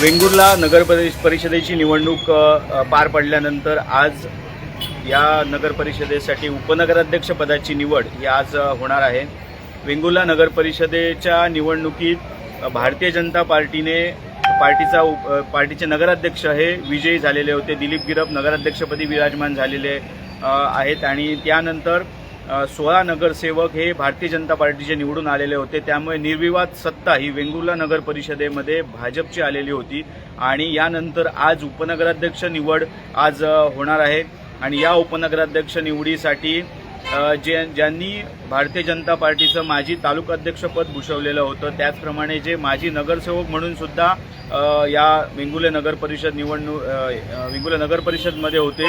वेंगुर्ला नगर परिषदेची निवडणूक पार पडल्यानंतर आज या नगर परिषदेसाठी उपनगराध्यक्षपदाची निवड ही आज होणार आहे. वेंगुर्ला नगर परिषदेच्या निवडणुकीत भारतीय जनता पार्टीने पार्टीचा उप- पार्टीचे नगराध्यक्ष हे विजयी झालेले होते. दिलीप गिरप नगराध्यक्षपदी विराजमान झालेले आहेत आणि त्यानंतर सोळा नगरसेवक हे भारतीय जनता पार्टीचे निवडून आलेले होते. त्यामुळे निर्विवाद सत्ता ही वेंगुर्ला नगर परिषदेमध्ये भाजपची आलेली होती. आणि यानंतर आज उपनगराध्यक्ष निवड आज होणार आहे. आणि या उपनगराध्यक्ष निवडीसाठी जे ज्यांनी भारतीय जनता पार्टीचं माजी तालुका अध्यक्षपद भूषवलेलं होतं त्याचप्रमाणे जे माजी नगरसेवक म्हणून सुद्धा या वेंगुले नगर परिषद निवडणूक वेंगुले नगर परिषदमध्ये होते.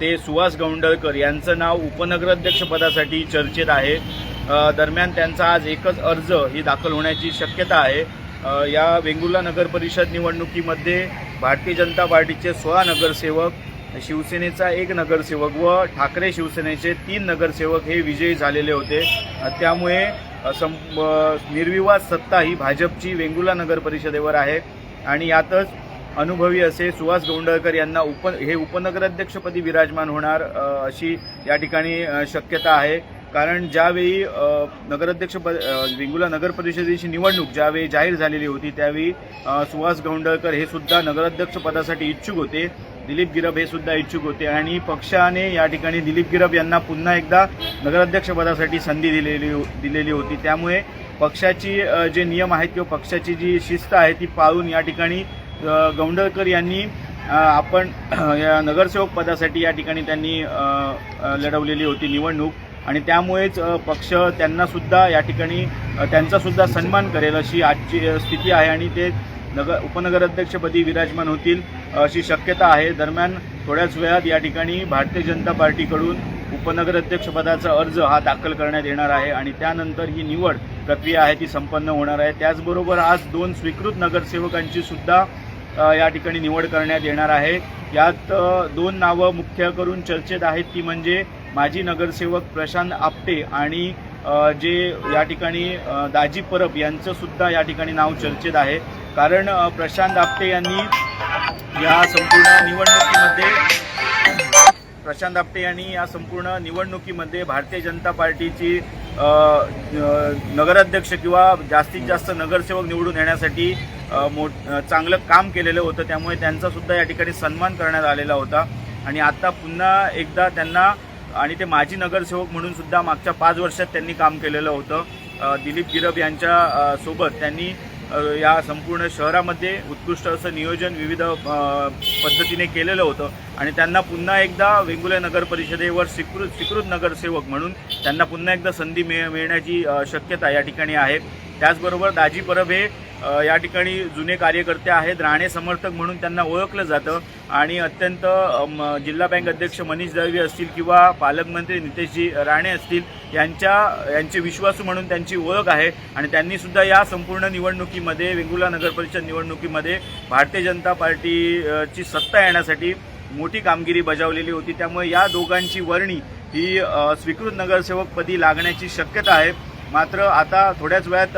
ते सुहास गौंडळकर यांचं नाव उपनगराध्यक्षपदासाठी चर्चेत आहे. दरम्यान त्यांचा आज एकच अर्ज ही दाखल होण्याची शक्यता आहे. या वेंगुर्ला नगर परिषद निवडणुकीमध्ये भारतीय जनता पार्टीचे सोळा नगरसेवक शिवसेनेचा एक नगरसेवक व ठाकरे शिवसेनेचे तीन नगरसेवक हे विजयी झालेले होते. त्यामुळे सं निर्विवाद सत्ता ही भाजपची वेंगुर्ला नगर परिषदेवर आहे. आणि यातच अनुभवी असे सुहास गोंडळकर यांना उप हे उपनगराध्यक्षपदी विराजमान होणार अशी या ठिकाणी शक्यता आहे. कारण ज्यावेळी नगराध्यक्ष नगराध्यक्षपद अ, नगर परिषदेची निवडणूक ज्यावेळी जाहीर झालेली होती त्यावेळी सुहास गौंडळकर हे सुद्धा नगराध्यक्षपदासाठी इच्छुक होते. दिलीप गिरब हे सुद्धा इच्छुक होते. आणि पक्षाने या ठिकाणी दिलीप गिरब यांना पुन्हा एकदा नगराध्यक्षपदासाठी संधी दिलेली दिलेली होती. त्यामुळे पक्षाची जे नियम आहेत किंवा पक्षाची जी शिस्त आहे ती पाळून या ठिकाणी अ, गौंडळकर यांनी आपण या नगरसेवक पदासाठी या ठिकाणी त्यांनी लढवलेली होती निवडणूक. आणि त्यामुळेच पक्ष त्यांनासुद्धा या ठिकाणी त्यांचासुद्धा सन्मान करेल अशी आजची स्थिती आहे. आणि ते नगर उपनगराध्यक्षपदी विराजमान होतील अशी शक्यता आहे. दरम्यान थोड्याच वेळात या ठिकाणी भारतीय जनता पार्टीकडून उपनगराध्यक्षपदाचा अर्ज हा दाखल करण्यात येणार आहे. आणि त्यानंतर ही निवड प्रक्रिया आहे ती संपन्न होणार आहे. त्याचबरोबर आज दोन स्वीकृत नगरसेवकांची सुद्धा या ठिकाणी निवड करण्यात येणार आहे. यात दोन नावं मुख्य करून चर्चेत आहेत. ती म्हणजे माजी नगरसेवक प्रशांत आपटे आणि जे या ठिकाणी दाजी परब यांचं सुद्धा या ठिकाणी नाव चर्चेत आहे. कारण प्रशांत आपटे यांनी या संपूर्ण निवडणुकीमध्ये प्रशांत आपटे यांनी या संपूर्ण निवडणुकीमध्ये भारतीय जनता पार्टीची नगराध्यक्ष किंवा जास्तीत जास्त नगरसेवक निवडून येण्यासाठी मोठ चांगलं काम केलेलं होतं. त्यामुळे त्यांचा सुद्धा या ठिकाणी सन्मान करण्यात आलेला होता. आणि आता पुन्हा एकदा त्यांना आणि ते माजी नगरसेवक म्हणून सुद्धा मागच्या पाच वर्षात त्यांनी काम केलेलं होतं. दिलीप गिरब यांच्या सोबत त्यांनी या संपूर्ण शहरामध्ये उत्कृष्ट असं नियोजन विविध पद्धतीने केलेलं होतं. आणि त्यांना पुन्हा एकदा वेंगुले नगर परिषदेवर स्वीकृत स्वीकृत नगरसेवक म्हणून त्यांना पुन्हा एकदा संधी मिळ मिळण्याची शक्यता या ठिकाणी आहे. त्याचबरोबर दाजी परब हे या ठिकाणी जुने कार्यकर्ते आहेत. राणे समर्थक म्हणून त्यांना ओळखलं जातं. आणि अत्यंत जिल्हा बँक अध्यक्ष मनीष दळवी असतील किंवा पालकमंत्री नितेशजी राणे असतील यांच्या यांचे विश्वासू म्हणून त्यांची ओळख आहे आणि त्यांनी सुद्धा या संपूर्ण निवडणुकीमध्ये वेंगुर्ला नगरपरिषद निवडणुकीमध्ये भारतीय जनता पार्टीची सत्ता येण्यासाठी मोठी कामगिरी बजावलेली होती. त्यामुळे या दोघांची वर्णी ही स्वीकृत नगरसेवकपदी लागण्याची शक्यता आहे. मात्र आता थोड्याच वेळात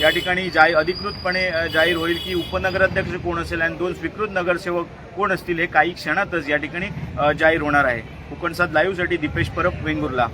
या ठिकाणी जाहीर अधिकृतपणे जाहीर होईल की उपनगराध्यक्ष कोण असेल आणि दोन स्वीकृत नगरसेवक कोण असतील हे काही क्षणातच या ठिकाणी जाहीर होणार आहे. कोकणसात लाईव्हसाठी दीपेश परब वेंगुर्ला.